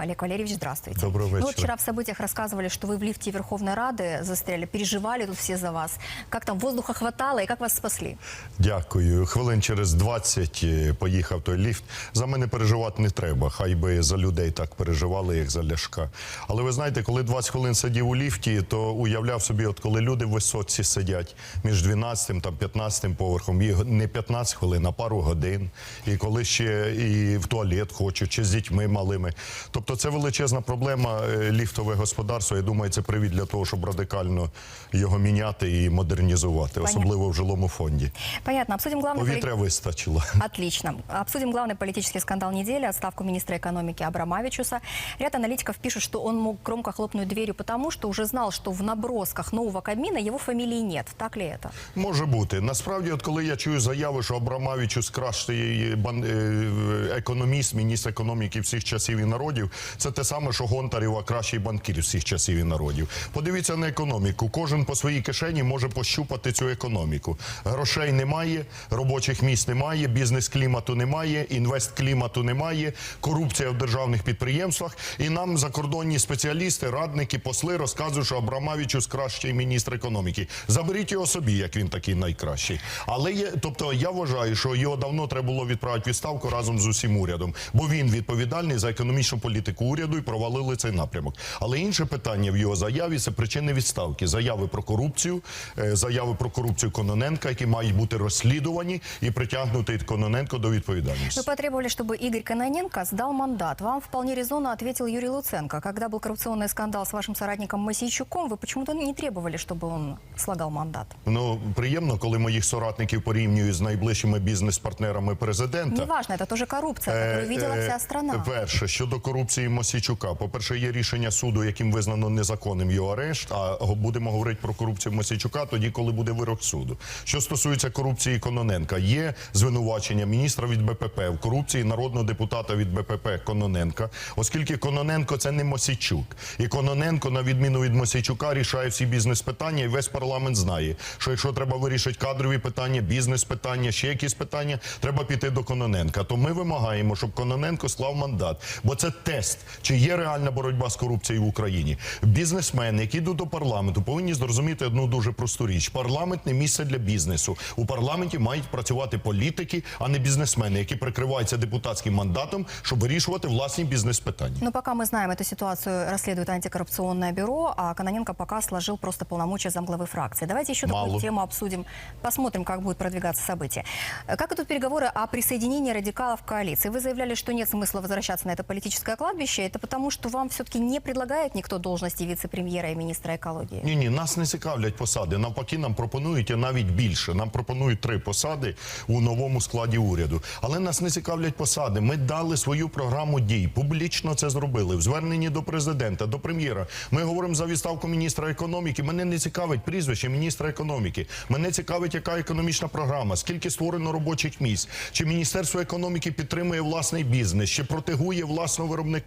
Олег Валерьевич, здравствуйте. Доброго Ну, вот вечера. вчера в событиях рассказывали, что вы в лифте Верховной Рады застряли, переживали тут все за вас. Как там воздуха хватало и как вас спасли? Дякую. Хвилин через 20 е, поїхав той ліфт. За мене переживати не треба. Хай би за людей так переживали, як за ляшка. Але ви знаєте, коли 20 хвилин сидів у ліфті, то уявляв собі, от коли люди в висотці сидять між 12 та 15 поверхом, і не 15 хвилин, а пару годин. І коли ще і в туалет хочуть, чи з дітьми малими. Тобто це величезна проблема е, ліфтове господарство. Я думаю, це привід для того, щоб радикально його міняти і модернізувати, особливо в жилому фонді. Понятно. Обсудим главный... поли- Повітря вистачило. Отлично. Обсудим главный политический скандал недели, отставку министра экономики Абрамавичуса. Ряд аналитиков пишут, что он мог громко хлопнуть дверью, потому что уже знал, что в набросках нового Кабмина его фамилии нет. Так ли это? Може бути. Насправді, от коли я чую заяви, що Абрамавічус кращий бан- е, економіст, міністр економіки всіх часів і народів, це те саме, що Гонтарєва кращий банкір всіх часів і народів. Подивіться на економіку. Кожен по своїй кишені може пощупати цю економіку. Грошей немає, робочих місць немає, бізнес-клімату немає, інвест-клімату немає, корупція в державних підприємствах. І нам закордонні спеціалісти, радники, посли розказують, що Абрамавічус кращий міністр економіки. Заберіть його собі, як він такий найкращий. Але є, тобто я вважаю, що його давно треба було відправити відставку разом з усім урядом, бо він відповідальний за економічну політику уряду і провалили цей напрямок. Але інше питання в його заяві це причини відставки. Заяви про корупцію, е, заяви про корупцію Кононенка, які мають бути розслідувані і притягнути Кононенко до відповідальності. Вы потребовали, чтобы Игорь Кононенко сдал мандат. Вам вполне резонно ответил Юрий Луценко. Когда был коррупционный скандал с вашим соратником Масейчуком, вы почему-то не требовали, чтобы он слагал мандат. Ну приємно, коли моїх соратників порівнюють з найближчими бізнес-партнерами президента. Неважно, это тоже коррупция, которую видела Е, вся е, страна. Перше, щодо корупції Мосійчука. По-перше, є рішення суду, яким визнано незаконним його арешт. А будемо говорити про корупцію Мосійчука тоді, коли буде вирок суду. Що стосується корупції Кононенка, є звинувачення міністра від БПП в корупції народного депутата від БПП Кононенка, оскільки Кононенко це не Мосійчук. І Кононенко, на відміну від Мосійчука, рішає всі бізнес-питання, і весь парламент знає, що якщо треба вирішити кадрові питання, бізнес-питання, ще якісь питання, треба піти до Кононенка. То ми вимагаємо, щоб Кононенко склав мандат, бо це тест, чи є реальна боротьба з корупцією в Україні. Бізнесмени, які йдуть до парламенту, повинні зрозуміти одну дуже просту річ: парламент не місце для бізнесу. У парламенті мають працювати політики, а не бізнесмени, які прикриваються депутатським мандатом, щоб вирішувати власні бізнес-питання. Но пока мы знаем, эту ситуацию расследует антикоррупционное бюро, а Кононенко пока сложил просто полномочия замглавы фракции. Давайте еще Мало. такую тему обсудим, посмотрим, как будут продвигаться события. Э, Как идут переговоры о присоединении радикалов к коалиции? Вы заявляли, что нет смысла возвращаться на это политическое кладбище. Это потому, что вам все-таки не предлагает никто должности вице-премьера и министра экологии? Ні, ні, нас не цікавлять посади. Навпаки, нам пропонують і навіть більше. Нам пропонують три посади у новому складі уряду. Але нас не цікавлять посади. Ми дали свою програму дій. Публічно це зробили. В зверненні до президента, до прем'єра. Ми говоримо за відставку міністра економіки. Мене не цікавить прізвище міністра економіки. Мене цікавить, яка економічна програма, скільки створено робочих місць, чи міністерство економіки підтримує власний бізнес, чи протегує власного виробника,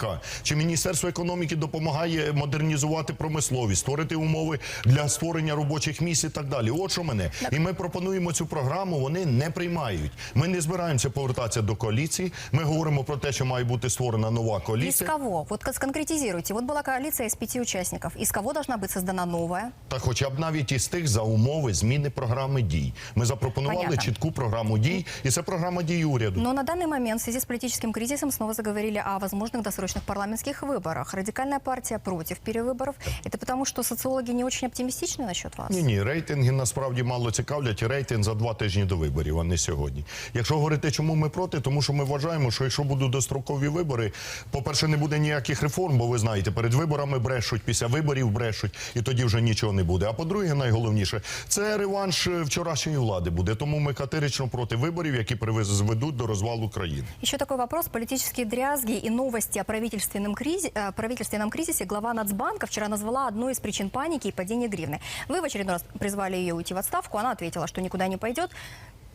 чи міністерство економіки допомагає модернізувати промисловість, створити умови для створення робочих місць і так далі. От що мене. І ми пропонуємо цю програму. Вони не приймають. Ми не збираємося повертатися до коаліції. Ми говоримо про те, що має бути створена нова Из коаліція. кого? Вот кон- конкретизируйте. Вот была коалиция из пяти участников. Из кого должна быть создана новая? Та хоча б навіть із тих за умови зміни програми дій. Ми запропонували Понятно. чітку програму дій, і це програма дій уряду. Но на данный момент в связи с политическим кризисом снова заговорили о возможных досрочных парламентских выборах. Радикальная партия против перевыборов. Это потому, что социологи не очень оптимистичны насчет вас? Ні, ні, рейтинги насправді мало цікавлять. Рейтинг за два тижні до виборів, а не сьогодні. Якщо говорити, чому ми проти, тому що ми вважаємо, що якщо будуть дострокові вибори, по-перше, не буде ніяких реформ, бо ви знаєте, перед виборами брешуть, після виборів брешуть, і тоді вже нічого не буде. А по-друге, найголовніше, це реванш е, вчорашньої влади буде. Тому ми категорично проти виборів, які приведуть до розвалу країни. Еще такой вопрос. Политические дрязги и новости о правительственном, кризи- э, правительственном кризисе глава Нацбанка вчера назвала одной из причин паники и падения гривны. Вы в очередной раз призвали ее уйти в отставку. Она ответила, что никуда не пойдет.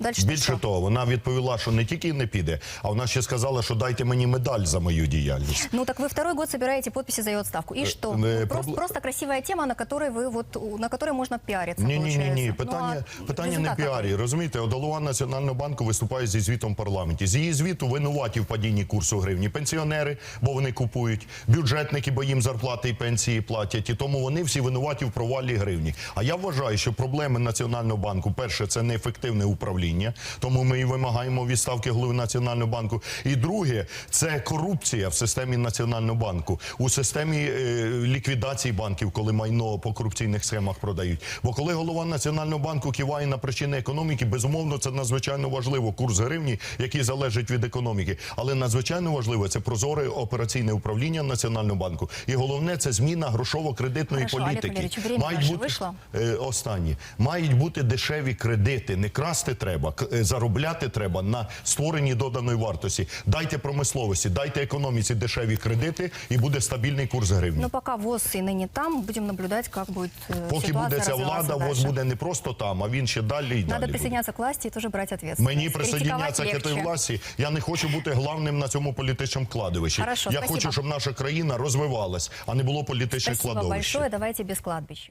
Дальше Більше що? того, вона відповіла, що не тільки не піде, а вона ще сказала, що дайте мені медаль за мою діяльність. Ну так вы второй год собираете подписи за ее отставку. И что? Ну, э, просто, пробле- просто красивая тема, на которой вы вот у- на которой можно пиариться. Ні, ні, ні, получается. ні. Ну, Питання, а питання не результат какой? піарі. Розумієте, от голова Національного банку виступає зі звітом в парламенті. З її звіту винуваті в падінні курсу гривні. Пенсіонери, бо вони купують, бюджетники, бо їм зарплати і пенсії платять. І тому вони всі винуваті в провалі гривні. А я вважаю, що проблеми Національного банку, перше, це неефективне управління, тому ми і вимагаємо відставки голови Національного банку. І друге, це корупція в системі Національного банку, у системі е, ліквідації банків, коли майно по корупційних схемах продають. Бо коли голова Національного банку киває на причини економіки, безумовно, це надзвичайно важливо. Курс гривні, який залежить від економіки. Але надзвичайно важливо це прозоре операційне управління Національного банку. І головне це зміна грошово-кредитної політики. Ваше вийшло. Е, останні мають бути дешеві кредити. Не красти треба, к- е, заробляти треба на створенні доданої вартості. Дайте промисловості, дайте економіці дешеві кредити, і буде стабільний курс гривні. Но пока ВОЗ и ныне там, будем наблюдать, как будет э, Поки ситуация буде ця развиваться влада, ВОЗ дальше. буде не просто там, а він ще далі і Надо далі. Буде. присоединяться к власти и тоже брать ответственность. Мені Критиковать присоединяться к этой легче. власті. Я не хочу бути главним на цьому політичному кладовищі. Хорошо, Я спасибо. хочу, щоб наша країна розвивалась, а не було політичних Спасибо кладовищ. большое. Давайте без кладбищ.